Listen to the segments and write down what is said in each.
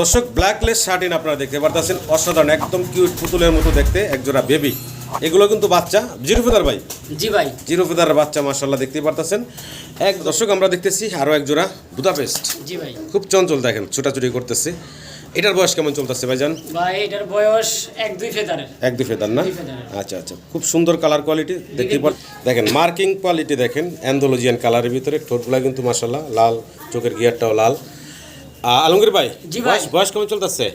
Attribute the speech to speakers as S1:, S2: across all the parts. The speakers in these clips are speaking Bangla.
S1: দর্শক ব্ল্যাকলেস শার্টিন আপনারা দেখতে পারতেছেন। অসাধারণ একদম কিউট পুতুলের মতো দেখতে একজোড়া বেবি এগুলো কিন্তু বাচ্চা। জিরো ফেদার ভাই?
S2: জি ভাই।
S1: জিরো ফেদার বাচ্চা মার্শাল্লাহ দেখতে পারতেছেন। এক দর্শক আমরা দেখতেছি আরও এক জোড়া বুদাপেস্ট
S2: জি ভাই।
S1: খুব চঞ্চল দেখেন ছোটাছুটি করতেছে। এটার বয়স কেমন চলতেছে ভাইজান?
S2: ভাই এটার বয়স এক দুই ফেদারের।
S1: এক দুই ফেদার না? আচ্ছা আচ্ছা খুব সুন্দর কালার কোয়ালিটি দেখতে পার দেখেন মার্কিং কোয়ালিটি দেখেন অ্যান্ডোলজিয়ান কালারের ভিতরে ঠোঁটগুলা কিন্তু মাসাল্লাহ লাল চোখের গিয়ারটাও লাল। আলমগীর ভাই
S2: জি ভাই।
S1: বয়স বয়স কেমন চলতেছে?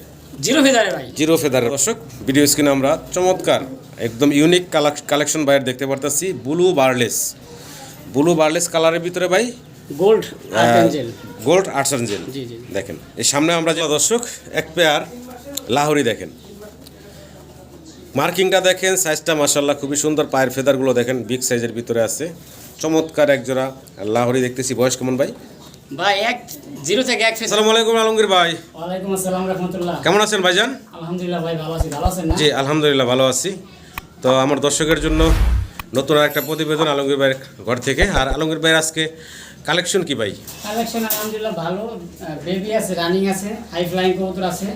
S2: জিরো ফেদারে ভাই।
S1: Zero feather. দর্শক ভিডিও স্ক্রিনে আমরা চমৎকার একদম ইউনিক কালেকশন বাইর দেখতে পারতেছি ব্লু বার্লেস ব্লু বার্লেস কালারের ভিতরে ভাই
S2: গোল্ড
S1: গোল্ড
S2: জি।
S1: দেখেন এই সামনে আমরা যে দর্শক এক পেয়ার লাহোরি দেখেন। মার্কিংটা দেখেন সাইজটা মাসাল্লাহ খুবই সুন্দর পায়ের ফেদারগুলো দেখেন বিগ সাইজের ভিতরে আছে। চমৎকার এক জোড়া লাহোরি দেখতেছি বয়স কেমন ভাই?
S2: ভাই এক জিরো থেকে এক ফেদার
S1: আসসালামু আলাইকুম আলমগীর ভাই।
S2: ওয়ালাইকুম আসসালাম রহমতুল্লাহ।
S1: কেমন আছেন ভাইজান?
S2: আলহামদুলিল্লাহ ভাই ভালো আছি। ভালো আছেন
S1: জি আলহামদুলিল্লাহ ভালো আছি। তো আমার দর্শকের জন্য নতুন আর একটা প্রতিবেদন আলমগীর ভাইয়ের ঘর থেকে। আর আলমগীর ভাইয়ের আজকে কালেকশন কি ভাই?
S2: কালেকশন আলহামদুলিল্লাহ ভালো। বেবি আছে রানিং আছে হাই ফ্লাইং কবুতর আছে।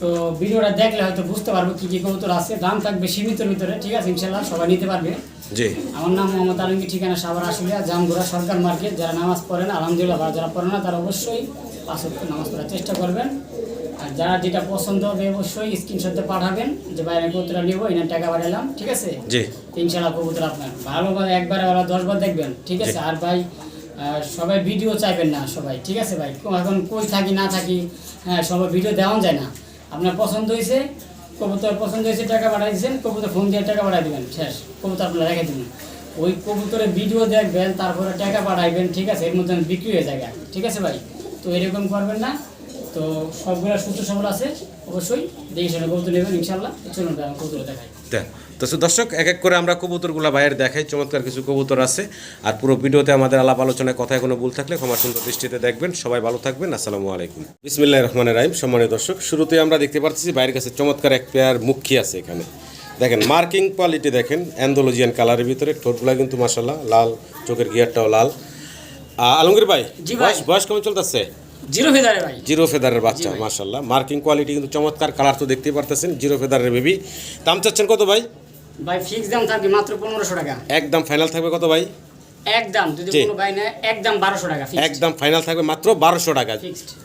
S2: তো ভিডিওটা দেখলে হয়তো বুঝতে পারব কি কি কবুতর আছে দাম থাকবে সীমিতের ভিতরে ঠিক আছে ইনশাল্লাহ সবাই নিতে পারবে।
S1: জি।
S2: আমার নাম মোহাম্মদ আলমগীর ঠিকানা সাভার আশুলিয়া জামগুড়া সরকার মার্কেট। যারা নামাজ পড়েন আলহামদুলিল্লাহ বা যারা পড়ে না তারা অবশ্যই পাঁচ নামাজ পড়ার চেষ্টা করবেন। আর যারা যেটা পছন্দ হবে অবশ্যই স্ক্রিনশটে পাঠাবেন যে বাইরে কবুতরা নিবো এনার টাকা পাঠালাম ঠিক আছে?
S1: জি।
S2: ইনশাল্লাহ কবুতর আপনার। ভালোভাবে একবারে ওরা দশবার দেখবেন ঠিক আছে? আর ভাই সবাই ভিডিও চাইবেন না সবাই ঠিক আছে ভাই? এখন কই থাকি না থাকি হ্যাঁ সবাই ভিডিও দেওয়া যায় না। আপনার পছন্দ হয়েছে, কবুতর পছন্দ হয়েছে, টাকা পাঠাই দিয়েছেন, কবুতর ফোন দিয়ে টাকা পাঠাই দেবেন, শেষ। কবুতর আপনার রেখে দেবেন। ওই কবুতরের ভিডিও দেখবেন, তারপরে টাকা পাঠাইবেন, ঠিক আছে? এর মধ্যে বিক্রি হয়ে যায় ঠিক আছে ভাই? তো এরকম করবেন না। তো সবগুলো সুস্থ সবল আছে, অবশ্যই দেখে শুনে কবুতর নেবেন ইনশাল্লাহ চলুন কবুতর দেখাই।
S1: তো সে দর্শক এক এক করে আমরা কবুতরগুলো বাইরে দেখাই চমৎকার কিছু কবুতর আছে। আর পুরো ভিডিওতে আমাদের আলাপ আলোচনায় কথায় কোনো ভুল থাকলে ক্ষমা সুন্দর দৃষ্টিতে দেখবেন। সবাই ভালো থাকবেন আসসালামু আলাইকুম। বিসমিল্লাহ রহমান রাহিম। সম্মানীয় দর্শক শুরুতে আমরা দেখতে পাচ্ছি বাইরের কাছে চমৎকার এক পেয়ার মুখী আছে এখানে। দেখেন মার্কিং কোয়ালিটি দেখেন অ্যান্ডোলজিয়ান কালারের ভিতরে ঠোঁটগুলো কিন্তু মাসাল্লাহ লাল চোখের গিয়ারটাও লাল। আলমগীর ভাই বয়স বয়স কেমন চলতেছে?
S2: জিরো ফেদারে ভাই।
S1: জিরো ফেদারের বাচ্চা মাশাল্লাহ মার্কিং কোয়ালিটি কিন্তু চমৎকার কালার তো দেখতেই পারতেছেন জিরো ফেদারের বেবি দাম চাচ্ছেন কত ভাই?
S2: ভাই ফিক্স দাম থাকবে মাত্র পনেরোশো টাকা।
S1: একদম ফাইনাল থাকবে কত ভাই?
S2: একদম যদি কোনো ভাই নেয় একদম বারোশো টাকা fixed।
S1: একদম ফাইনাল থাকবে মাত্র বারোশো টাকা।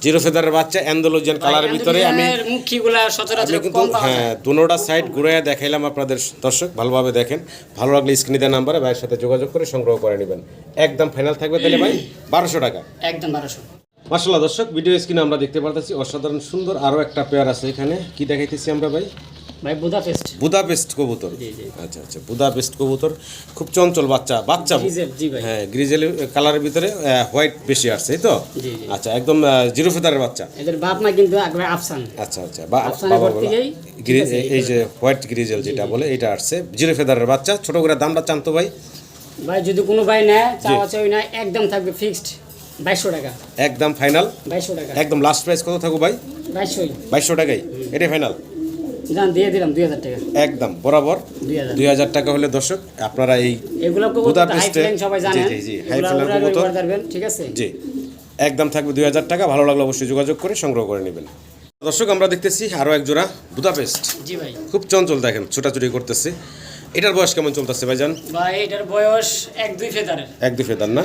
S1: জিরো ফেদারের বাচ্চা অ্যান্ডোলজিয়ান কালারের ভিতরে আমি
S2: মুখিগুলা সচরাচর কম পাওয়া
S1: হ্যাঁ
S2: যায়।
S1: দুনোটা সাইড ঘুরে দেখাইলাম আপনাদের দর্শক ভালোভাবে দেখেন। ভালো লাগলে স্ক্রিনে দেওয়া নাম্বারে ভাইয়ের সাথে যোগাযোগ করে সংগ্রহ করে নেবেন। একদম ফাইনাল থাকবে তাহলে ভাই বারোশো টাকা।
S2: একদম বারোশো।
S1: মার্শাল্লাহ দর্শক ভিডিও স্ক্রিনে আমরা দেখতে পারতেছি অসাধারণ সুন্দর আরও একটা পেয়ার আছে এখানে। কি দেখাইতেছি আমরা ভাই?
S2: ভাই বুদাপেস্ট।
S1: বুদাপেস্ট কবুতর। আচ্ছা আচ্ছা বুদাপেস্ট কবুতর। খুব চঞ্চল বাচ্চা বাচ্চা। হ্যাঁ গ্রিজেল কালারের ভিতরে হোয়াইট বেশি আসছে তো। আচ্ছা একদম জিরো ফেদারের বাচ্চা।
S2: এদের বাপ মা কিন্তু একবার আফসান।
S1: আচ্ছা আচ্ছা বা এই যে হোয়াইট গ্রিজেল যেটা বলে এটা আসছে। জিরো ফেদারের বাচ্চা ছোট করে দামটা চান তো ভাই?
S2: ভাই যদি কোনো ভাই নেয় চাওয়া চাই না একদম থাকবে ফিক্সড বাইশশো টাকা।
S1: একদম ফাইনাল
S2: বাইশশো টাকা।
S1: একদম লাস্ট প্রাইস কত থাকো ভাই?
S2: বাইশশোই।
S1: বাইশশো টাকাই। এটাই ফাইনাল
S2: দিয়ে দিলাম দুই হাজার টাকা।
S1: একদম বরাবর।
S2: দুই হাজার।
S1: টাকা হলে দর্শক আপনারা এই
S2: এগুলো সবাই জানেন
S1: জি, জি, হাই
S2: ঠিক আছে?
S1: জি একদম থাকবে দুই হাজার টাকা ভালো লাগলে অবশ্যই যোগাযোগ করে সংগ্রহ করে নেবেন। দর্শক আমরা দেখতেছি আরও এক জোড়া বুদাপেস্ট
S2: জি ভাই।
S1: খুব চঞ্চল দেখেন ছোটাছুটি করতেছে। এটার বয়স কেমন চলতেছে ভাইজান?
S2: ভাই এটার বয়স এক দুই ফেদারের।
S1: এক দুই ফেদার না?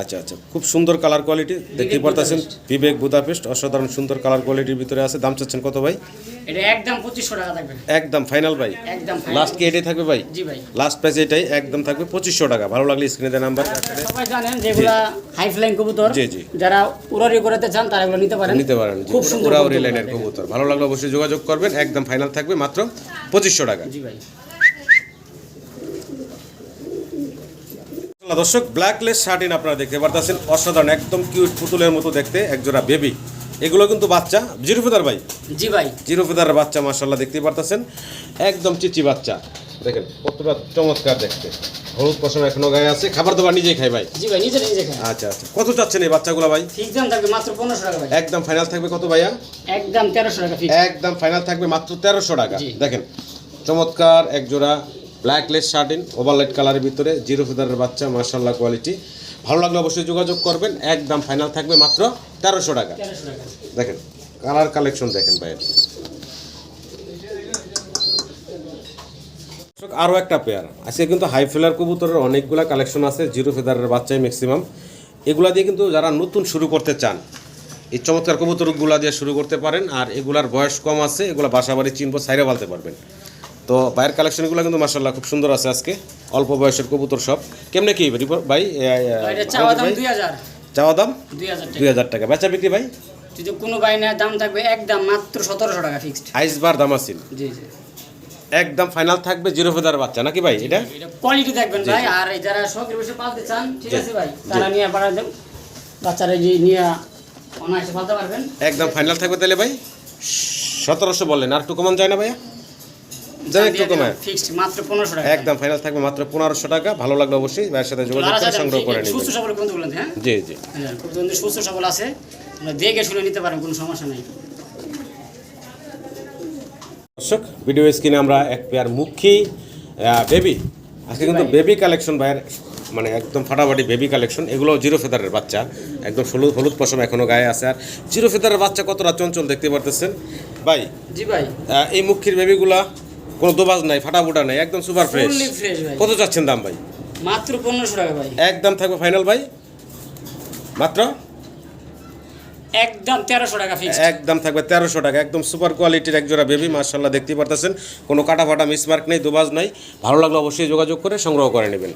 S1: আচ্ছা আচ্ছা। খুব সুন্দর কালার কোয়ালিটি দেখতেই পারতেছেন। বিবেক বুদাপেস্ট অসাধারণ সুন্দর কালার কোয়ালিটির ভিতরে আছে। দাম চাচ্ছেন কত ভাই?
S2: এটা একদম পঁচিশশো টাকা থাকবে।
S1: একদম ফাইনাল ভাই।
S2: একদম
S1: লাস্ট কি এটাই থাকবে ভাই?
S2: জি ভাই।
S1: লাস্ট প্রাইস এটাই একদম থাকবে পঁচিশশো টাকা। ভালো লাগলে স্ক্রিনে দেওয়া নাম্বার
S2: সবাই জানেন যেগুলা হাই ফ্লাইং কবুতর।
S1: জি, জি।
S2: যারা উড়ারি করাতে চান তারা এগুলো নিতে পারেন।
S1: নিতে পারেন।
S2: খুব সুন্দর কবুতর।
S1: লাইনের কবুতর। ভালো লাগলে অবশ্যই যোগাযোগ করবেন। একদম ফাইনাল থাকবে মাত্র পঁচিশশো টাকা।
S2: জি ভাই।
S1: দর্শক ব্ল্যাকলেস শার্টিন আপনারা দেখতে পারতেছেন। অসাধারণ একদম কিউট পুতুলের মতো দেখতে একজোড়া বেবি এগুলো কিন্তু বাচ্চা। জিরো ফেদার ভাই?
S2: জি ভাই।
S1: জিরো ফেদারের বাচ্চা মার্শাল্লাহ দেখতে পারতেছেন। একদম চিচি বাচ্চা। দেখেন কতটা চমৎকার দেখতে। হলুদ পশম এখনও গায়ে আছে। খাবার দাবার নিজেই খাই ভাই।
S2: জি ভাই নিজে নিজে খান
S1: আচ্ছা আচ্ছা। কত চাচ্ছেন এই বাচ্চাগুলো ভাই?
S2: ফিক্স দাম থাকবে মাত্র পনেরোশো টাকা ভাই।
S1: একদম ফাইনাল থাকবে কত ভাইয়া?
S2: একদম তেরোশো টাকা ফিক্স
S1: একদম ফাইনাল থাকবে মাত্র তেরোশো টাকা। দেখেন চমৎকার এক জোড়া ব্ল্যাকলেস শার্টিন ওভারলাইট কালারের ভিতরে জিরো ফেদারের বাচ্চা মার্শাল্লাহ কোয়ালিটি ভালো লাগলে অবশ্যই যোগাযোগ করবেন, একদম ফাইনাল থাকবে মাত্র তেরোশো টাকা। দেখেন কালার কালেকশন দেখেন ভাইয়ের আরও একটা পেয়ার আজকে কিন্তু হাই ফেলার কবুতরের অনেকগুলা কালেকশন আছে জিরো ফেদারের বাচ্চাই ম্যাক্সিমাম এগুলা দিয়ে কিন্তু যারা নতুন শুরু করতে চান, এই চমৎকার কবুতরগুলা দিয়ে শুরু করতে পারেন, আর এগুলার বয়স কম আছে, এগুলো বাসা বাড়ি চিনবো সাইরে বলতে পারবেন। তো বাইরের কালেকশনগুলো কিন্তু মাসাল্লাহ খুব সুন্দর আছে আজকে। অল্প বয়সের কবুতর সব। কেমনে কি ভাই?
S2: চাওয়া দাম দুই হাজার।
S1: দাম?
S2: টাকা।
S1: বেচা বিক্রি ভাই?
S2: যদি কোনো বাই নেয় দাম থাকবে একদম মাত্র সতেরোশো টাকা ফিক্সড
S1: আইসবার দামাসিন
S2: জি জি।
S1: একদম ফাইনাল থাকবে জিরো ফেদার বাচ্চা নাকি ভাই এটা?
S2: কোয়ালিটি দেখবেন ভাই। আর যারা শখের বসে পালতে চান ঠিক আছে ভাই তারা নিয়ে দেন। বাচ্চারা যে নিয়ে অনায়াসে পালতে পারবেন।
S1: একদম ফাইনাল থাকবে তাহলে ভাই? সতেরোশো বললেন আর একটু কমান যায় না ভাইয়া? যায় একটু কমায়।
S2: ফিক্সড মাত্র পনেরোশো টাকা।
S1: একদম ফাইনাল থাকবে মাত্র টাকা। ভালো লাগল অবশ্যই ভাইয়ের সাথে যোগাযোগ করে সংগ্রহ করে
S2: সুস্থ সবল কিন্তু বলেন হ্যাঁ?
S1: জি জি।
S2: হ্যাঁ খুব কিন্তু সুস্থ সবল আছে। আপনারা দেখে শুনে নিতে পারেন কোনো সমস্যা নেই।
S1: দর্শক ভিডিও স্ক্রিনে আমরা এক পেয়ার মুখী বেবি আজকে কিন্তু বেবি কালেকশন ভাইয়ের মানে একদম ফাটাফাটি বেবি কালেকশন এগুলো জিরো ফেদারের বাচ্চা। একদম হলুদ হলুদ পশম এখনও গায়ে আছে। আর জিরো ফেদারের বাচ্চা কতটা চঞ্চল দেখতে পারতেছেন? ভাই
S2: জি ভাই।
S1: এই মুখির বেবিগুলা কোনো দোবাজ নাই ফাটাফুটা নাই একদম সুপার ফ্রেশ
S2: ফুললি ফ্রেশ ভাই।
S1: কত চাচ্ছেন দাম ভাই?
S2: মাত্র পনেরোশো টাকা ভাই।
S1: একদম থাকবে ফাইনাল ভাই? মাত্র?
S2: একদম তেরোশো টাকা
S1: একদম থাকবে তেরোশো টাকা একদম সুপার কোয়ালিটির একজোড়া বেবি মার্শাল্লাহ দেখতে পারতেছেন। কোনো কাটা ফাটা মিসমার্ক নেই দুবাজ নাই। ভালো লাগলে অবশ্যই যোগাযোগ করে সংগ্রহ করে নেবেন।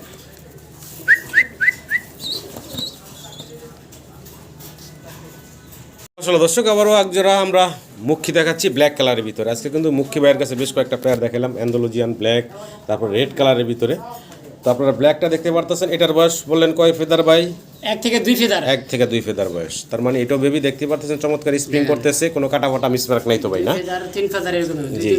S1: আসলে দর্শক, আবারও একজোড়া আমরা মুখী দেখাচ্ছি ব্ল্যাক কালারের ভিতরে। আজকে কিন্তু মুখী ভাইয়ের কাছে বেশ কয়েকটা পেয়ার দেখালাম অ্যান্ডোলজিয়ান ব্ল্যাক তারপর রেড কালারের ভিতরে। তো আপনারা ব্ল্যাকটা দেখতে পারতেছেন, এটার বয়স বললেন কয় ফেদার ভাই?
S2: এক থেকে দুই ফেদার।
S1: এক থেকে দুই ফেদার বয়স। তার মানে এটাও বেবি দেখতে পারতেছেন চমৎকার স্প্রিং করতেছে কোনো কাটা ফাটা মিসমার্ক নাই তো ভাই না?
S2: তিন ফেদার এরকম
S1: জি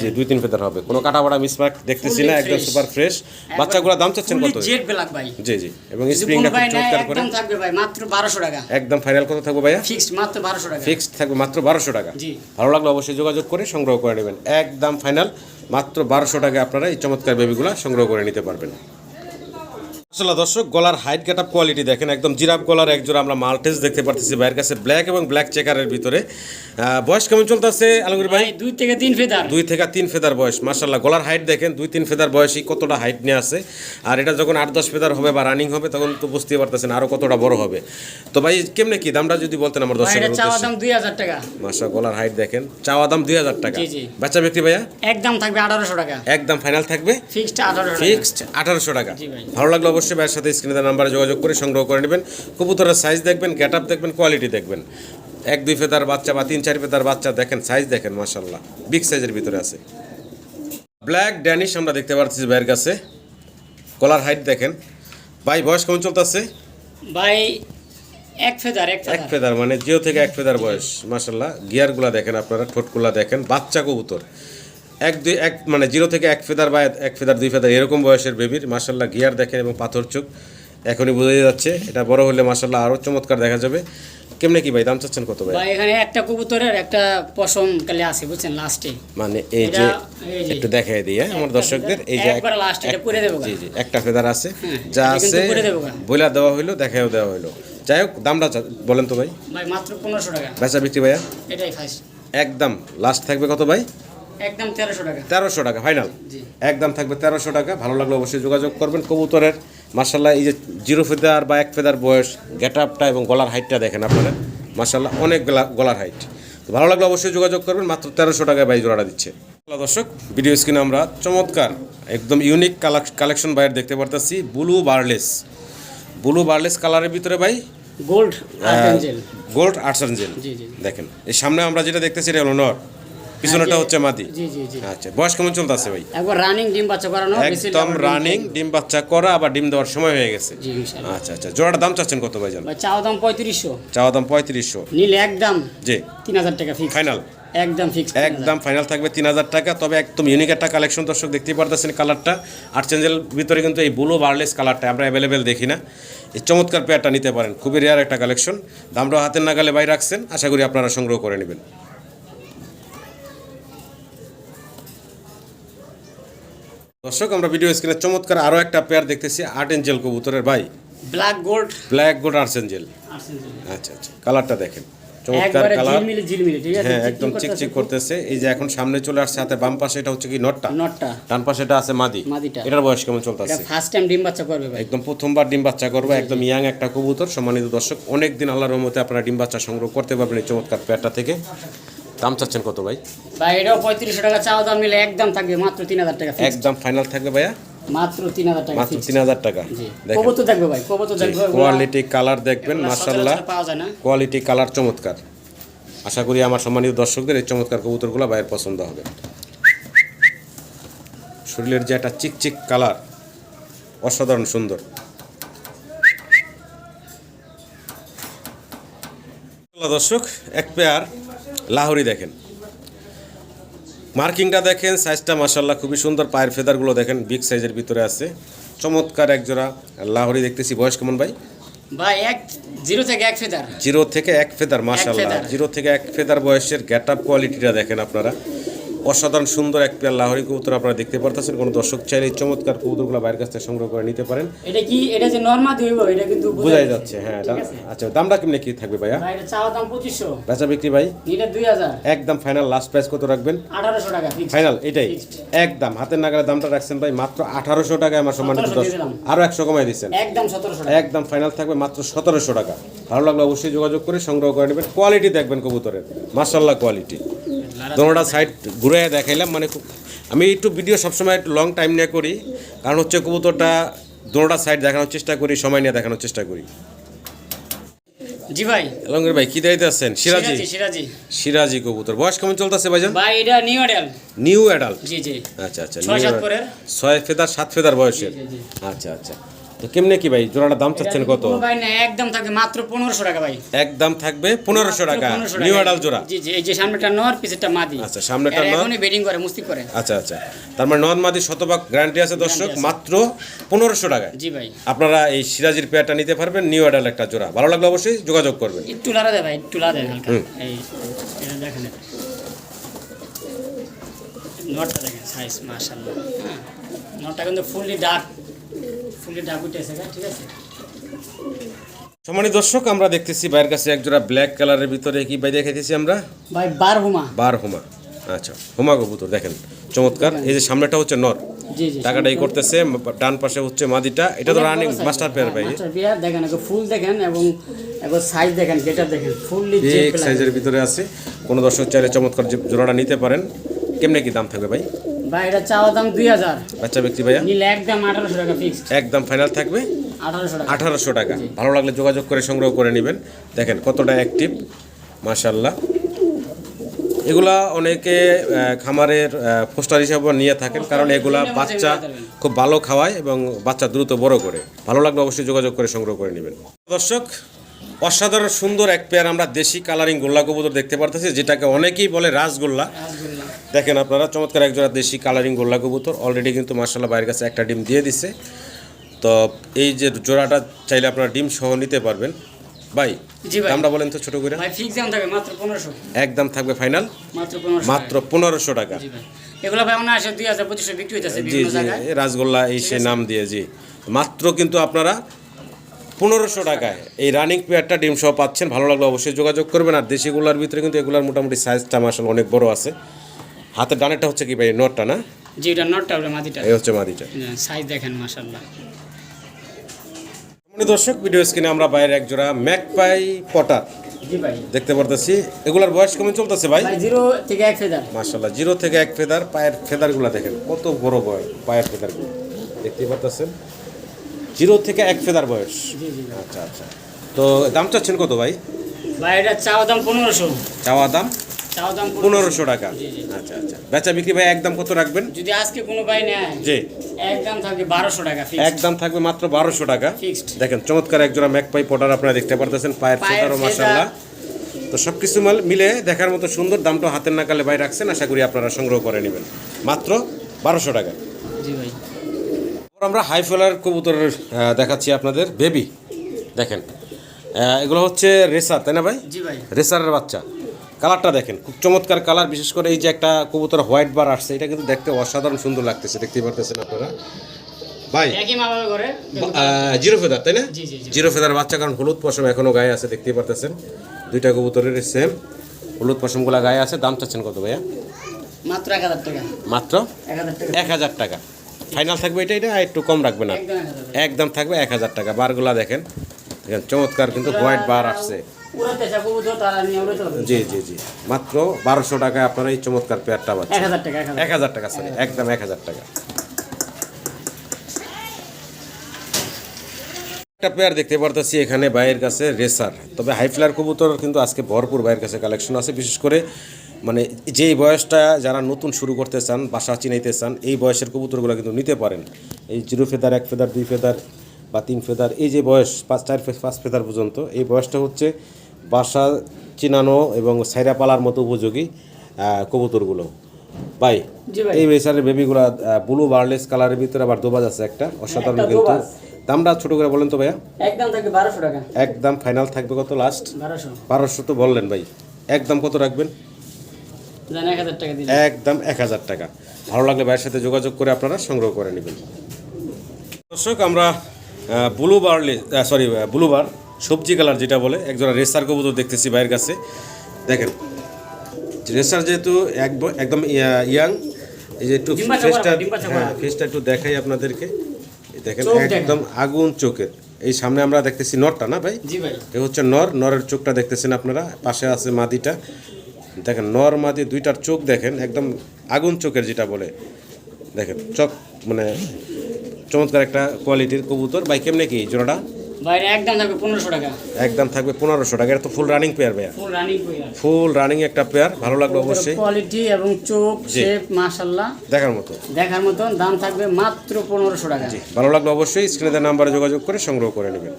S1: জি, দুই তিন ফেদার হবে। কোনো কাটা ফাটা মিসমার্ক দেখতেছি না একদম সুপার ফ্রেশ বাচ্চাগুলো দাম চাচ্ছেন কত?
S2: জেড ব্ল্যাক ভাই।
S1: জি জি এবং স্প্রিংটা খুব চমৎকার করে।
S2: একদম থাকবে ভাই মাত্র বারোশো টাকা।
S1: একদম ফাইনাল কত থাকবে ভাইয়া?
S2: ফিক্সড মাত্র বারোশো টাকা।
S1: ফিক্সড থাকবে মাত্র বারোশো টাকা।
S2: জি।
S1: ভালো লাগলে অবশ্যই যোগাযোগ করে সংগ্রহ করে নেবেন। একদম ফাইনাল মাত্র বারোশো টাকা আপনারা এই চমৎকার বেবিগুলো সংগ্রহ করে নিতে পারবেন। আসলে দর্শক গলার হাইট গেট আপ কোয়ালিটি দেখেন একদম জিরাফ গলার একজোড়া আমরা মাল্টেজ দেখতে পারতেছি ভাইয়ের কাছে ব্ল্যাক এবং ব্ল্যাক চেকারের ভিতরে। বয়স কেমন চলতেছে আলমগীর ভাই?
S2: দুই থেকে তিন ফেদার।
S1: দুই থেকে তিন ফেদার বয়স মার্শাল্লাহ গলার হাইট দেখেন দুই তিন ফেদার বয়সই কতটা হাইট নিয়ে আছে। আর এটা যখন আট দশ ফেদার হবে বা রানিং হবে তখন তো বুঝতেই পারতেছেন আরও কতটা বড় হবে। তো ভাই কেমনে কি দামটা যদি বলতেন আমার
S2: ভাই
S1: দর্শকের
S2: চাওয়া দাম দুই হাজার টাকা।
S1: মাসা গলার হাইট দেখেন চাওয়া দাম দুই হাজার টাকা। বাচ্চা ব্যক্তি ভাইয়া?
S2: একদম থাকবে আঠারোশো টাকা।
S1: একদম ফাইনাল থাকবে?
S2: ফিক্সড আঠারোশো টাকা।
S1: ফিক্সড আঠারোশো টাকা। ভালো লাগলে অবশ্যই ভাইয়ের সাথে স্ক্রিনে দেওয়া নাম্বারে যোগাযোগ করে সংগ্রহ করে নেবেন। কবুতরের সাইজ দেখবেন গেট আপ দেখবেন কোয়ালিটি দেখবেন। এক দুই ফেদার বাচ্চা বা তিন চার ফেদার বাচ্চা দেখেন সাইজ দেখেন মাসাল্লাহ বিগ সাইজের ভিতরে আছে। ব্ল্যাক ড্যানিশ আমরা দেখতে পাচ্ছি ভাইয়ের কাছে। কলার হাইট দেখেন। ভাই বয়স কেমন চলতেছে?
S2: ভাই এক ফেদার এক ফেদার।
S1: মানে জিও থেকে এক ফেদার বয়স মাসাল্লাহ গিয়ারগুলা দেখেন আপনারা ঠোঁটগুলা দেখেন। বাচ্চা কবুতর। এক দুই এক মানে জিরো থেকে এক ফেদার বা এক ফেদার দুই ফেদার এরকম বয়সের বেবির মাসাল্লাহ গিয়ার দেখেন এবং পাথর চোখ এখনই বোঝা যাচ্ছে। এটা বড় হলে মাসাল্লাহ আরও চমৎকার দেখা যাবে। কেমনে কি ভাই দাম চাচ্ছেন কত ভাই?
S2: এখানে একটা কবুতরের একটা পশম কালে আছে বুঝছেন লাস্টে
S1: মানে এই যে। একটু দেখাই দিই হ্যাঁ আমার দর্শকদের। এই যে
S2: একবার last এটা করে দেবো
S1: জি জি একটা ফেদার আছে
S2: হ্যাঁ,
S1: যা আছে বইলা দেওয়া হইল দেখাও দেওয়া হইল। যাই হোক দামটা বলেন তো ভাই।
S2: ভাই মাত্র পনেরোশো টাকা।
S1: বেচা বিক্রি ভাইয়া?
S2: এটাই ফার্স্ট
S1: একদম লাস্ট থাকবে কত ভাই?
S2: একদম তেরোশো টাকা।
S1: তেরোশো টাকা ফাইনাল
S2: জি।
S1: একদম থাকবে তেরোশো টাকা। ভালো লাগলে অবশ্যই যোগাযোগ করবেন। কবুতরের মার্শাল্লাহ এই যে জিরো ফেদার বা এক ফেদার বয়স গেট আপটা এবং গলার হাইটটা দেখেন আপনারা। মার্শাল্লাহ অনেক গলার হাইট তো ভালো লাগলে অবশ্যই যোগাযোগ করবেন। মাত্র তেরোশো টাকায় বাই জোড়াটা দিচ্ছে। দর্শক ভিডিও স্ক্রিনে আমরা চমৎকার একদম ইউনিক কালেকশন বাইর দেখতে পারতেছি ব্লু বার্লেস ব্লু বার্লেস কালারের ভিতরে ভাই
S2: গোল্ড
S1: গোল্ড আর্টস জেল
S2: জি জি
S1: দেখেন এই সামনে আমরা যেটা দেখতেছি এটা হলো নর পিছনেটা হচ্ছে মাদি?
S2: জি জি জি।
S1: আচ্ছা বয়স কেমন চলতেছে ভাই?
S2: একবার রানিং ডিম বাচ্চা করানো
S1: একদম রানিং ডিম বাচ্চা করা আবার ডিম দেওয়ার সময় হয়ে গেছে।
S2: জি ইনশাআল্লাহ
S1: আচ্ছা আচ্ছা জোড়ার দাম চাচ্ছেন কত ভাই জান
S2: ভাই চাওয়া দাম পঁয়ত্রিশশো।
S1: চাওয়া দাম পঁয়ত্রিশশো।
S2: নিলে একদম
S1: জি।
S2: তিন হাজার টাকা ফিক্স
S1: ফাইনাল
S2: একদম ফিক্স
S1: একদম ফাইনাল থাকবে তিন হাজার টাকা তবে একদম ইউনিক একটা কালেকশন দর্শক দেখতেই পারতেছেন কালারটা আর চেঞ্জের ভিতরে কিন্তু এই ব্লু বার্লেস কালারটা আমরা অ্যাভেলেবেল দেখি না। এই চমৎকার পেয়ারটা নিতে পারেন খুবই রেয়ার একটা কালেকশন দামটা হাতের নাগালে বাই রাখছেন আশা করি আপনারা সংগ্রহ করে নেবেন। দর্শক আমরা ভিডিও স্ক্রিনে চমৎকার আরও একটা পেয়ার দেখতেছি আর্ট এঞ্জেল কবুতরের ভাই।
S2: Black gold
S1: black gold arts angel আচ্ছা আচ্ছা কালারটা দেখেন। চমৎকার কালার হ্যাঁ একদম চিকচিক করতেছে। এই যে এখন সামনে চলে আসছে হাতে বাম পাশে এটা হচ্ছে কি নটটা?
S2: নটটা।
S1: ডান পাশে এটা আছে মাদি।
S2: মাদিটা।
S1: এটার বয়স কেমন
S2: এটা
S1: চলতেছে
S2: ফার্স্ট টাইম ডিম বাচ্চা করবে ভাই।
S1: একদম প্রথমবার ডিম বাচ্চা করবে একদম ইয়াং একটা কবুতর। সম্মানিত দর্শক অনেক দিন আল্লাহর রহমতে আপনারা ডিম বাচ্চা সংগ্রহ করতে পারবেন এই চমৎকার পেয়ারটা থেকে। দাম চাচ্ছেন কত ভাই?
S2: ভাই এটাও পঁয়ত্রিশশো টাকা চাওয়া দাম মিলে একদম থাকবে মাত্র তিন হাজার টাকা
S1: একদম ফাইনাল থাকবে ভাইয়া?
S2: মাত্র তিন হাজার টাকা
S1: মাত্র তিন হাজার টাকা।
S2: কবুতর দেখবে ভাই কবুতর দেখবে।
S1: কোয়ালিটি কালার দেখবেন
S2: ওগুলা পাওয়া যায় না।
S1: কোয়ালিটি কালার চমৎকার। আশা করি আমার সম্মানিত দর্শকদের এই চমৎকার কবুতরগুলো বাইরের পছন্দ হবে। শরীরের যে একটা চিকচিক কালার অসাধারণ সুন্দর। দর্শক এক পেয়ার লাহোরি দেখেন। মার্কিংটা দেখেন সাইজটা মাসাল্লাহ খুবই সুন্দর পায়ের ফেদারগুলো দেখেন বিগ সাইজের ভিতরে আছে। চমৎকার একজোড়া লাহোরি দেখতেছি। বয়স কেমন ভাই?
S2: ভাই এক জিরো থেকে এক ফেদার।
S1: জিরো থেকে এক ফেদার মাসাল্লাহ জিরো থেকে এক ফেদার বয়সের গেট আপ কোয়ালিটিটা দেখেন আপনারা। অসাধারণ সুন্দর এক পেয়ার লাহোরি কবুতর আপনারা দেখতে পারতেছেন। কোনো দর্শক চাইলে চমৎকার কবুতরগুলো বাইরের কাছ থেকে সংগ্রহ করে নিতে পারেন।
S2: এটা কি? এটা যে নর্মাল দিব এটা কিন্তু বোঝা
S1: বোঝাই যাচ্ছে। হ্যাঁ আচ্ছা দামটা কেমনি কি থাকবে ভাইয়া?
S2: ভাই এটা চাওয়া দাম পঁচিশশো।
S1: বেচা বিক্রি ভাই?
S2: এটা দুই হাজার।
S1: একদম ফাইনাল লাস্ট প্রাইস কত রাখবেন?
S2: আঠারোশো টাকা fixed।
S1: ফাইনাল এটাই। একদম হাতের নাগালে দামটা রাখছেন ভাই মাত্র আঠারোশো টাকা আমার সম্মানিত
S2: 1700
S1: দর্শক। আরও একশো কমাই দিচ্ছেন।
S2: একদম সতেরোশো টাকা।
S1: একদম ফাইনাল থাকবে মাত্র সতেরোশো টাকা। ভালো লাগলে অবশ্যই যোগাযোগ করে সংগ্রহ করে নেবেন। কোয়ালিটি দেখবেন কবুতরের। মার্শাল্লাহ কোয়ালিটি দোনোটা সাইড ঘুরে দেখাইলাম মানে আমি একটু ভিডিও সবসময় একটু লং টাইম নিয়ে করি কারণ হচ্ছে কবুতরটা দোনোটা সাইড দেখানোর চেষ্টা করি সময় নিয়ে দেখানোর চেষ্টা করি।
S2: জি ভাই।
S1: আলমগীর ভাই কি দায়িত্বে আছেন? সিরাজি
S2: সিরাজি সিরাজি
S1: সিরাজি কবুতর। বয়স কেমন চলতেছে ভাইজান?
S2: ভাই এটা নিউ
S1: নিউ অ্যাডাল্ট
S2: জি জি।
S1: আচ্ছা আচ্ছা
S2: ছয় সাত
S1: ফেদার সাত ফেদার বয়সের। আচ্ছা আচ্ছা। তো কেমনে কি ভাই? জোড়াটা দাম চাচ্ছেন কত?
S2: ভাই না একদম থাকবে মাত্র পনেরোশো টাকা ভাই।
S1: একদম থাকবে পনেরোশো টাকা। নিউ
S2: টাকা।
S1: অ্যাডাল জোড়া।
S2: জি জি এই যে সামনেটা নর পিছেরটা মাদি।
S1: আচ্ছা, সামনেটা নর।
S2: এখনই বেডিং করে মুস্তি করে।
S1: আচ্ছা আচ্ছা। তার মানে নন মাদি শতভাগ গ্যারান্টি আছে দর্শক মাত্র পনেরোশো টাকায়।
S2: জি ভাই।
S1: আপনারা এই সিরাজির পেয়ারটা নিতে পারবেন নিউ অ্যাডাল একটা জোড়া। ভালো লাগলে অবশ্যই যোগাযোগ করবেন।
S2: একটু লাড়া দেয় ভাই একটু লাড়া দেয় হালকা। এই দেখেন নটটা দেখেন সাইজ মাশাআল্লাহ। হ্যাঁ নটটা কিন্তু ফুললি ডার্ক উঠেছে ঠিক আছে?
S1: সম্মানিত দর্শক আমরা দেখতেছি বাইরের কাছে এক জোড়া ব্ল্যাক কালারের ভিতরে কি ভাই দেখাইতেছি আমরা?
S2: ভাই বার হুমা।
S1: বার হোমা। আচ্ছা হোমা কবুতর দেখেন চমৎকার। এই যে সামনেটা হচ্ছে নর। টাকাটাই করতেছে ডান পাশে হচ্ছে মাদিটা। এটা তো রানিং মাস্টার পেয়ার ভাই।
S2: দেখেন ফুল দেখেন এবং একবার সাইজ দেখেন গেটার দেখেন ফুললি
S1: বিগ সাইজের ভিতরে আছে। কোনো দর্শক চাইলে চমৎকার যে জোড়াটা নিতে পারেন। কেমনে কি দাম থাকবে ভাই?
S2: ভাই এটা চাওয়া দাম দুই হাজার।
S1: বাচ্চা ব্যক্তি ভাইয়া?
S2: নিলে একদম আঠারোশো টাকা ফিক্সড
S1: একদম ফাইনাল থাকবে?
S2: আঠারোশো টাকা।
S1: ভালো লাগলে যোগাযোগ করে সংগ্রহ করে নেবেন। দেখেন কতটা অ্যাক্টিভ মাশাল্লাহ এগুলা অনেকে খামারের পোস্টার হিসাবে নিয়ে থাকেন কারণ এগুলা বাচ্চা। খুব ভালো খাওয়ায় এবং বাচ্চা দ্রুত বড় করে। ভালো লাগলে অবশ্যই যোগাযোগ করে সংগ্রহ করে নেবেন। দর্শক অসাধারণ সুন্দর এক পেয়ার আমরা দেশি কালারিং গোল্লা কবুতর দেখতে পারতেছি যেটাকে অনেকেই বলে রাসগোল্লা। দেখেন আপনারা চমৎকার একজোড়া দেশি কালারিং গোল্লা কবুতর। অলরেডি কিন্তু মার্শাল্লাহ বাইরের কাছে একটা ডিম দিয়ে দিছে। তো এই যে জোড়াটা চাইলে আপনারা ডিম সহ নিতে পারবেন। ভাই দামটা বলেন তো ছোট করে। একদম থাকবে ফাইনাল
S2: মাত্র পনেরোশো।
S1: টাকা। রাসগোল্লা এই সে নাম দিয়ে জি। মাত্র কিন্তু আপনারা পনেরোশো টাকায়। এই রানিং পেয়ারটা ডিম সহ পাচ্ছেন। ভালো লাগলে অবশ্যই যোগাযোগ করবেন। আর দেশিগুলার ভিতরে কিন্তু এগুলার মোটামুটি সাইজটা মাসাল অনেক বড় আছে। হাতের ডানেরটা হচ্ছে কি ভাই নটটা না?
S2: জি এটা নটটা ওটা মাদিটা
S1: এই হচ্ছে মাদিটা
S2: সাইজ দেখেন মাশাল্লাহ
S1: মানে দর্শক ভিডিও স্ক্রিনে আমরা বাইরে এক জোড়া ম্যাকপাই পটার দেখতে পারতেছি। এগুলার বয়স কেমন চলতেছে ভাই?
S2: জিরো থেকে এক ফেদার
S1: মাশাল্লাহ জিরো থেকে এক ফেদার পায়ের ফেদারগুলো দেখেন কত বড় বয়স পায়ের ফেদারগুলো দেখতে পারতেছেন? জিরো থেকে এক ফেদার বয়স। আচ্ছা আচ্ছা। তো দাম চাচ্ছেন কত ভাই?
S2: ভাই এটা চাওয়া দাম পনেরোশো।
S1: চাওয়া দাম পনেরোশো টাকা। আচ্ছা আচ্ছা। বেচা বিক্রি ভাই একদম কত রাখবেন?
S2: যদি আজকে কোনো ভাই নেয়
S1: জি।
S2: একদম থাকবে বারোশো টাকা
S1: একদম থাকবে মাত্র বারোশো টাকা। দেখেন চমৎকার একজোড়া ম্যাকপাই পটার আপনারা দেখতে পারতেছেন পায়ের
S2: পায়ের
S1: ফেদারও মাসাল্লাহ তো সব কিছু মাল মিলে দেখার মতো সুন্দর দামটা হাতের নাকালে ভাই রাখছেন আশা করি আপনারা সংগ্রহ করে নেবেন। মাত্র বারোশো টাকা।
S2: জি ভাই।
S1: আমরা হাই ফেলার কবুতর দেখাচ্ছি আপনাদের বেবি দেখেন এগুলো হচ্ছে রেসার তাই না ভাই?
S2: জি ভাই।
S1: রেসারের বাচ্চা। কালারটা দেখেন খুব চমৎকার কালার বিশেষ করে এই যে একটা কবুতর হোয়াইট বার আসছে এটা কিন্তু দেখতে অসাধারণ সুন্দর লাগতেছে দেখতেই পারতেছেন আপনারা। ভাই জিরো ফেদার তাই না?
S2: জি, জি, জি।
S1: জিরো ফেদার বাচ্চা কারণ হলুদ পশম এখনও গায়ে আছে দেখতেই পারতেছেন। দুইটা কবুতরের সেম হলুদ পশমগুলা গায়ে আছে দাম চাচ্ছেন কত ভাইয়া?
S2: মাত্র এক হাজার টাকা।
S1: মাত্র?
S2: এক হাজার টাকা।
S1: ফাইনাল থাকবে এটা এটা একটু কম রাখবে না
S2: একদম
S1: থাকবে এক হাজার টাকা। বারগুলা দেখেন দেখেন চমৎকার কিন্তু হোয়াইট বার আসছে। জি জি জি। মাত্র বারোশো টাকায় আপনারা এই চমৎকার পেয়ারটা
S2: এক
S1: পাচ্ছেন
S2: হাজার টাকা এক হাজার।
S1: টাকা সরি একদম এক হাজার টাকা। একটা পেয়ার দেখতে পারতেছি এখানে ভাইয়ের কাছে রেসার। তবে কবুতর কিন্তু আজকে ভরপুর ভাইয়ের কাছে কালেকশন আছে। বিশেষ করে মানে যেই বয়সটা যারা নতুন শুরু করতে চান বাসা চিনাইতে চান এই বয়সের কবুতরগুলো কিন্তু নিতে পারেন। এই জিরো ফেদার এক ফেদার দুই ফেদার বা তিন ফেদার এই যে বয়স পাঁচ চার পাঁচ ফেদার পর্যন্ত এই বয়সটা হচ্ছে বাসা চিনানো এবং সাইরা পালার মতো উপযোগী কবুতরগুলো। ভাই এই বেসারের বেবিগুলা ব্লু বার্লেস কালারের ভিতরে আবার দোবাজ আছে একটা অসাধারণ কিন্তু। দামটা ছোট করে বলেন তো ভাইয়া।
S2: একদম থাকবে বারোশো টাকা।
S1: একদম ফাইনাল থাকবে কত লাস্ট
S2: বারোশো।
S1: বারোশো তো বললেন ভাই। একদম কত রাখবেন? একদম এক হাজার টাকা। ভালো লাগলে ভাইয়ের সাথে যোগাযোগ করে আপনারা সংগ্রহ করে নেবেন। দর্শক আমরা blue barley sorry blue bar সবজি কালার যেটা বলে একজোড়া রেসার কবুতর দেখতেছি ভাইয়ের কাছে। দেখেন রেসার যেহেতু এক- একদম ইয়াং এই যে একটু ফেসটা হ্যাঁ। ফেসটা একটু দেখাই আপনাদেরকে। দেখেন
S2: দেখেন।
S1: একদম আগুন চোখের। এই সামনে আমরা দেখতেছি নরটা না ভাই? এ হচ্ছে নর নরের চোখটা দেখতেছেন আপনারা পাশে আছে মাদিটা। দেখেন নর মাদি দুইটার চোখ দেখেন একদম আগুন চোখের যেটা বলে। দেখেন চোখ মানে চমৎকার একটা কোয়ালিটির কবুতর। ভাই কেমনে কি জোড়াটা?
S2: একদম থাকবে টাকা।
S1: একদম থাকবে টাকা। এটা তো ফুল রানিং পেয়ার ভাইয়া।
S2: ফুল রানিং
S1: ফুল রানিং একটা পেয়ার ভালো লাগল অবশ্যই।
S2: কোয়ালিটি এবং চোখ। শেপ
S1: দেখার মতো।
S2: দেখার দাম থাকবে মাত্র টাকা।
S1: ভালো লাগল অবশ্যই। স্ক্রিনে দেওয়া নাম্বারে যোগাযোগ করে সংগ্রহ করে নেবেন।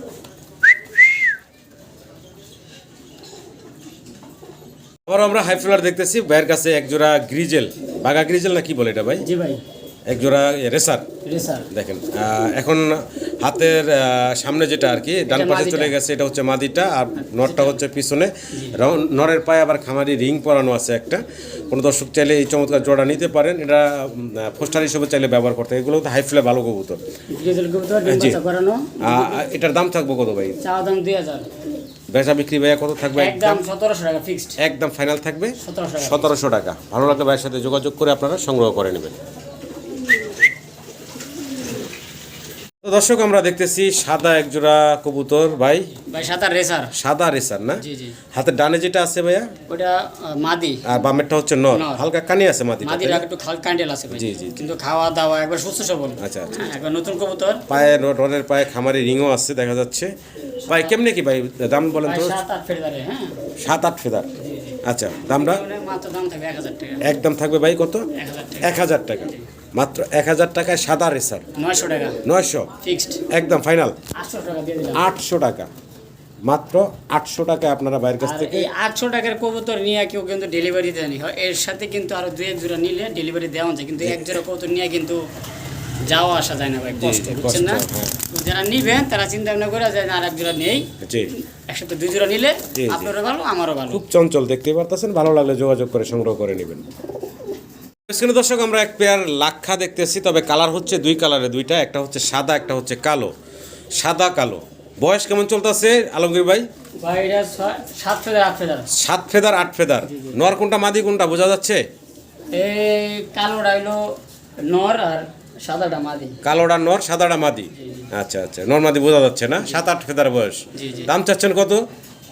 S1: আবার আমরা হাই ফ্লার দেখতেছি। ভাইয়ের কাছে একজোড়া গ্রিজেল বাগা গ্রিজেল না কি বলে এটা ভাই?
S2: জি ভাই।
S1: এক জোড়া রেসার। দেখেন এখন হাতের সামনে যেটা আর কি ডান পাশে চলে গেছে এটা হচ্ছে মাদিটা আর নরটা হচ্ছে পিছনে। নরের পায়ে আবার খামারি রিং পরানো আছে একটা। কোনো দর্শক চাইলে এই চমৎকার জোড়া নিতে পারেন। এটা পোস্টার হিসেবে চাইলে ব্যবহার করতে এগুলো তো হাই ফ্লে ভালো কবুতর।
S2: ডিম
S1: জি। এটার দাম থাকব কত ভাই?
S2: চাওয়া দাম দুই হাজার।
S1: বেচা বিক্রি ভাইয়া কত থাকবে?
S2: একদম সতেরোশো টাকা ফিক্সড
S1: একদম ফাইনাল থাকবে?
S2: সতেরোশো টাকা
S1: সতেরোশো টাকা। ভালো লাগলে ভাইয়ের সাথে যোগাযোগ করে আপনারা সংগ্রহ করে নেবেন। দর্শক আমরা দেখতেছি সাদা একজোড়া কবুতর ভাই।
S2: ভাই সাতার রেসার।
S1: সাদা রেসার না?
S2: জি জি।
S1: হাতের ডানে যেটা আছে ভাইয়া?
S2: ওটা মাদি।
S1: আর বামেরটা হচ্ছে নর। হালকা কানি আছে মাদিটা
S2: মাদির একটু খাল কান্ডেল আছে ভাই।
S1: জি, জি।
S2: কিন্তু খাওয়া দাওয়া একবার সুস্থ সবল।
S1: আচ্ছা আচ্ছা।
S2: হ্যাঁ একবার নতুন কবুতর।
S1: পায়ে নরের পায়ে খামারি রিংও আছে দেখা যাচ্ছে। ভাই কেমনে কি ভাই দাম বলেন তো?
S2: সাত আট ফেরদারে হ্যাঁ।
S1: সাত আট ফেদার। আচ্ছা দামটা?
S2: এক
S1: একদম থাকবে ভাই কত?
S2: এক
S1: এক হাজার টাকা। মাত্র এক হাজার টাকায় সাদা রেসার।
S2: নয়শো টাকা।
S1: নয়শো?
S2: ফিক্সড।
S1: একদম ফাইনাল।
S2: আটশো টাকা
S1: মাত্র আটশো টাকা আপনারা বাইরের কাছ থেকে
S2: এই আটশো টাকার কবুতর নিয়ে কেউ কিন্তু ডেলিভারি দেয়নি। হয় এর সাথে কিন্তু আরও দুই এক জোড়া নিলে ডেলিভারি দেওয়া যায়। কিন্তু এক জোড়া কবুতর নিয়ে কিন্তু যাওয়া আসা যায় না ভাই কষ্ট বুঝছেন না?
S1: হ্যাঁ।
S2: যারা নিবেন তারা চিন্তা ভাবনা করে যায় না আর এক জোড়া নেই। একসাথে দুই জোড়া নিলে। আপনারও ভালো আমারও ভালো।
S1: খুব চঞ্চল দেখতে পারতেছেন। ভালো লাগলে যোগাযোগ করে সংগ্রহ করে নেবেন। স্ক্রিনে দর্শক আমরা এক পেয়ার লাক্ষা দেখতেছি তবে কালার হচ্ছে দুই কালারে দুইটা একটা হচ্ছে সাদা একটা হচ্ছে কালো। সাদা কালো। বয়স কেমন চলতেছে আলমগীর ভাই?
S2: সাত ফেদার আট ফেদার।
S1: নর কোনটা মাদি কোনটা বোঝা যাচ্ছে?
S2: কালোটা নর আর সাদাটা মাদি।
S1: কালোটা নর সাদাটা মাদি। আচ্ছা আচ্ছা। নর মাদি বোঝা যাচ্ছে না? সাত আট ফেদার বয়স। দাম চাচ্ছেন কত?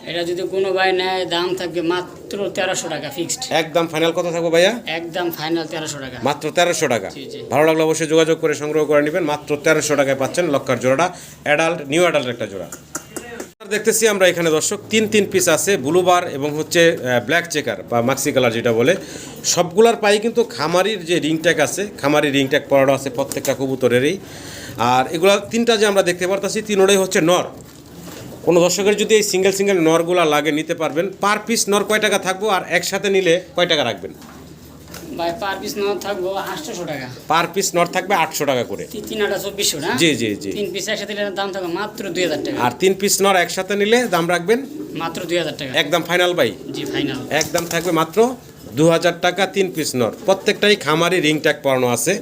S2: এটা যদি কোনো ভাই নেয় দাম থাকবে মাত্র তেরোশো টাকা ফিক্সড
S1: একদম ফাইনাল কত থাকব ভাইয়া?
S2: একদম ফাইনাল তেরোশো টাকা।
S1: মাত্র তেরোশো টাকা। ভালো লাগলে অবশ্যই যোগাযোগ করে সংগ্রহ করে নেবেন। মাত্র তেরোশো টাকায় পাচ্ছেন লক্কার জোড়াটা অ্যাডাল্ট নিউ অ্যাডাল্ট একটা জোড়া। দেখতেছি আমরা এখানে দর্শক তিন তিন পিস আছে ব্লুবার এবং হচ্ছে ব্ল্যাক চেকার বা মাক্সি কালার যেটা বলে। সবগুলার পায়ে কিন্তু খামারির যে রিং ট্যাগ আছে খামারি রিং ট্যাগ পরানো আছে প্রত্যেকটা কবুতরেরই। আর এগুলা তিনটা যে আমরা দেখতে পারতাছি তিনোটাই হচ্ছে নর। কোনো দর্শকের যদি এই সিঙ্গেল সিঙ্গেল নরগুলা লাগে নিতে পারবেন। পার পিস নর কয় টাকা থাকব আর একসাথে নিলে কয় টাকা রাখবেন?
S2: ভাই পার পিস থাকব আটশোশো টাকা।
S1: পার পিস নর থাকবে আটশো টাকা করে।
S2: তিন তিন আটা চব্বিশশো না?
S1: জি জি জি।
S2: তিন পিস একসাথে নিলে দাম থাকবে মাত্র দুই হাজার টাকা।
S1: আর তিন পিস নর একসাথে নিলে দাম রাখবেন?
S2: মাত্র দুই হাজার টাকা।
S1: একদম ফাইনাল
S2: জি ফাইনাল
S1: একদম থাকবে মাত্র দু হাজার টাকা তিন পিস নর। প্রত্যেকটাই খামারি রিং ট্যাগ পরানো আছে।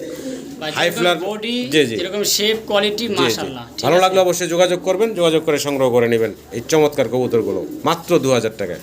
S1: হাই ফ্লার
S2: বডি
S1: জি জি
S2: যেরকম শেপ কোয়ালিটি
S1: জি, জি।
S2: মাশাআল্লাহ
S1: ভালো? লাগলে অবশ্যই যোগাযোগ করবেন যোগাযোগ করে সংগ্রহ করে নেবেন এই চমৎকার কবুতরগুলো মাত্র দু হাজার টাকায়